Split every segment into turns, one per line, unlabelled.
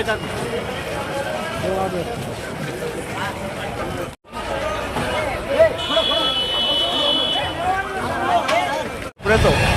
এটা তো।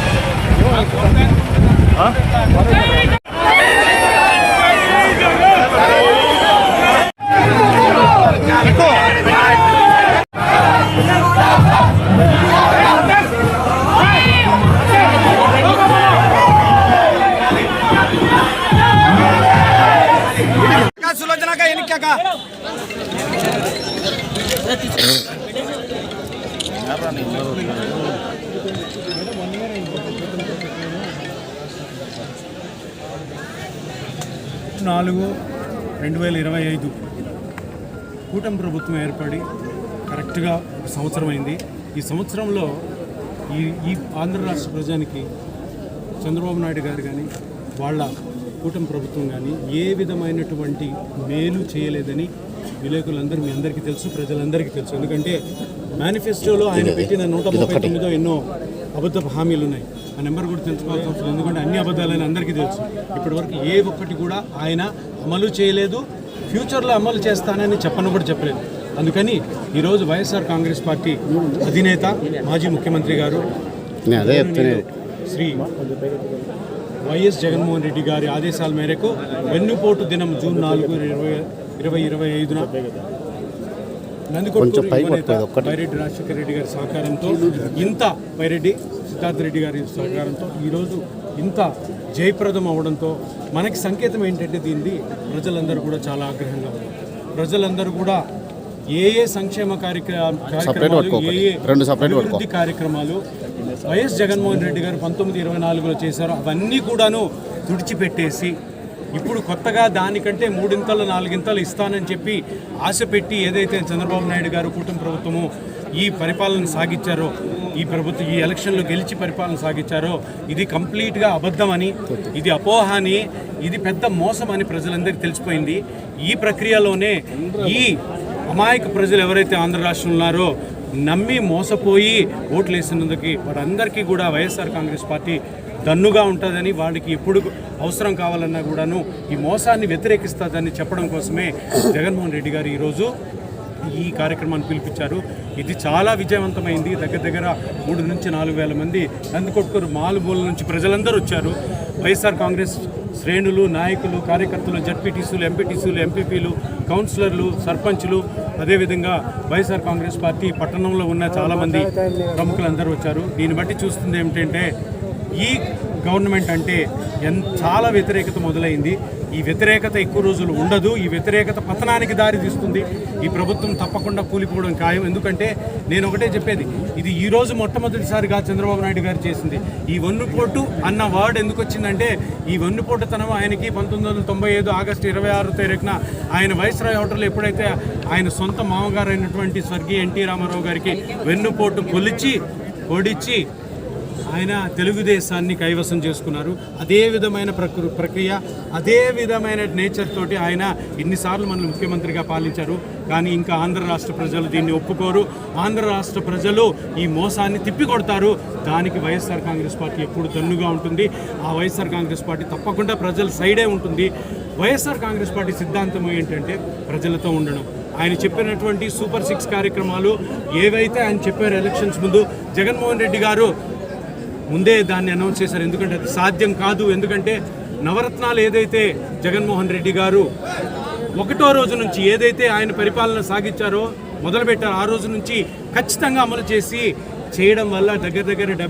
నాలుగు రెండు వేల ఇరవై ఐదు. కూటమి ప్రభుత్వం ఏర్పడి కరెక్ట్గా ఒక సంవత్సరం అయింది. ఈ సంవత్సరంలో ఈ ఈ ఆంధ్ర రాష్ట్ర ప్రజానికి చంద్రబాబు నాయుడు గారు కానీ వాళ్ళ కూటమి ప్రభుత్వం కానీ ఏ విధమైనటువంటి మేలు చేయలేదని విలేకరులందరూ మీ అందరికీ తెలుసు ప్రజలందరికీ తెలుసు. ఎందుకంటే మేనిఫెస్టోలో ఆయన పెట్టిన నూట ముప్పై తొమ్మిదో ఎన్నో అబద్ధపు హామీలు ఉన్నాయి. ఆ నెంబర్ కూడా తెలుసుకోవాల్సిన అవసరం లేదు. ఎందుకంటే అన్ని అబద్ధాలని అందరికీ తెలుసు. ఇప్పటివరకు ఏ ఒక్కటి కూడా ఆయన అమలు చేయలేదు. ఫ్యూచర్లో అమలు చేస్తానని చెప్పను కూడా చెప్పలేదు. అందుకని ఈరోజు వైఎస్ఆర్ కాంగ్రెస్ పార్టీ అధినేత మాజీ ముఖ్యమంత్రి గారు శ్రీ వైఎస్ జగన్మోహన్ రెడ్డి గారి ఆదేశాల మేరకు వెన్నుపోటు దినం జూన్ నాలుగు ఇరవై ఇరవై ఇరవై ఐదున
ఒక్కటే.
పైరెడ్డి రాజశేఖర రెడ్డి గారి సహకారంతో ఇంత పైరెడ్డి సిద్ధార్థ రెడ్డి గారి సహకారంతో ఈరోజు ఇంత జయప్రదం అవడంతో మనకి సంకేతం ఏంటంటే దీనిది ప్రజలందరూ కూడా చాలా ఆగ్రహంగా ఉన్నారు ప్రజలందరూ కూడా ఏ ఏ సంక్షేమ కార్యక్ర- కార్యక్రమాలు ఏ. ఏ. అభివృద్ధి కార్యక్రమాలు వైఎస్ జగన్మోహన్ రెడ్డి గారు పంతొమ్మిది ఇరవై నాలుగులో చేశారు. అవన్నీ కూడాను తుడిచిపెట్టేసి ఇప్పుడు కొత్తగా దానికంటే మూడింతలు నాలుగింతలు ఇస్తానని చెప్పి ఆశ పెట్టి ఏదైతే చంద్రబాబు నాయుడు గారు కూటమి ప్రభుత్వము ఈ పరిపాలన సాగించారో ఈ ప్రభుత్వం ఈ ఎలక్షన్లో గెలిచి పరిపాలన సాగించారో ఇది కంప్లీట్గా అబద్ధమని ఇది అపోహ అని ఇది పెద్ద మోసం అని ప్రజలందరికీ తెలిసిపోయింది. ఈ ప్రక్రియలోనే ఈ అమాయక ప్రజలు ఎవరైతే ఆంధ్ర రాష్ట్రంలో ఉన్నారో నమ్మి మోసపోయి ఓట్లు వేసినందుకు వారందరికీ కూడా వైఎస్ఆర్ కాంగ్రెస్ పార్టీ దన్నుగా ఉంటుందని వాళ్ళకి ఎప్పుడు అవసరం కావాలన్నా కూడాను ఈ మోసాన్ని వ్యతిరేకిస్తుందని చెప్పడం కోసమే జగన్మోహన్ రెడ్డి గారు ఈరోజు ఈ కార్యక్రమాన్ని పిలిపించారు. ఇది చాలా విజయవంతమైంది. దగ్గర దగ్గర మూడు నుంచి నాలుగు వేల మంది నందికొట్కూరు మాలుమూల నుంచి ప్రజలందరూ వచ్చారు. వైఎస్ఆర్ కాంగ్రెస్ శ్రేణులు నాయకులు కార్యకర్తలు జడ్పీటీసీలు ఎంపీటీసీలు ఎంపీపీలు కౌన్సిలర్లు సర్పంచ్లు అదేవిధంగా వైఎస్ఆర్ కాంగ్రెస్ పార్టీ పట్టణంలో ఉన్న చాలామంది ప్రముఖులందరూ వచ్చారు. దీన్ని బట్టి చూస్తుంది ఏమిటంటే ఈ గవర్నమెంట్ అంటే ఎన్ చాలా వ్యతిరేకత మొదలైంది. ఈ వ్యతిరేకత ఎక్కువ రోజులు ఉండదు. ఈ వ్యతిరేకత పతనానికి దారి తీస్తుంది. ఈ ప్రభుత్వం తప్పకుండా కూలిపోవడం ఖాయం. ఎందుకంటే నేను ఒకటే చెప్పేది. ఇది ఈ రోజు మొట్టమొదటిసారిగా చంద్రబాబు నాయుడు గారు చేసింది. ఈ వన్నుపోటు అన్న వర్డ్ ఎందుకు వచ్చిందంటే ఈ వన్నుపోటుతనం ఆయనకి పంతొమ్మిది వందల తొంభై ఐదు ఆగస్టు ఇరవై ఆరు తారీఖున ఆయన వైస్రాయ్ హోటల్లో ఎప్పుడైతే ఆయన సొంత మామగారు అయినటువంటి స్వర్గీయ ఎన్టీ రామారావు గారికి వెన్నుపోటు కొలిచి పొడిచి ఆయన తెలుగుదేశాన్ని కైవసం చేసుకున్నారు. అదే విధమైన ప్రకృ ప్రక్రియ అదే విధమైన నేచర్ తోటి ఆయన ఇన్నిసార్లు మనల్ని ముఖ్యమంత్రిగా పాలించారు. కానీ ఇంకా ఆంధ్ర రాష్ట్ర ప్రజలు దీన్ని ఒప్పుకోరు. ఆంధ్ర రాష్ట్ర ప్రజలు ఈ మోసాన్ని తిప్పికొడతారు. దానికి వైఎస్ఆర్ కాంగ్రెస్ పార్టీ ఎప్పుడు దన్నుగా ఉంటుంది. ఆ వైఎస్ఆర్ కాంగ్రెస్ పార్టీ తప్పకుండా ప్రజల సైడే ఉంటుంది. వైఎస్ఆర్ కాంగ్రెస్ పార్టీ సిద్ధాంతం ఏంటంటే ప్రజలతో ఉండడం. ఆయన చెప్పినటువంటి సూపర్ సిక్స్ కార్యక్రమాలు ఏవైతే ఆయన చెప్పారు ఎలక్షన్స్ ముందు జగన్మోహన్ రెడ్డి గారు ముందే దాన్ని అనౌన్స్ చేశారు. ఎందుకంటే అది సాధ్యం కాదు. ఎందుకంటే నవరత్నాలు ఏదైతే జగన్మోహన్ రెడ్డి గారు ఒకటో రోజు నుంచి ఏదైతే ఆయన పరిపాలన సాగించారో మొదలుపెట్టారో ఆ రోజు నుంచి ఖచ్చితంగా అమలు చేసి చేయడం వల్ల దగ్గర దగ్గర డెబ్బై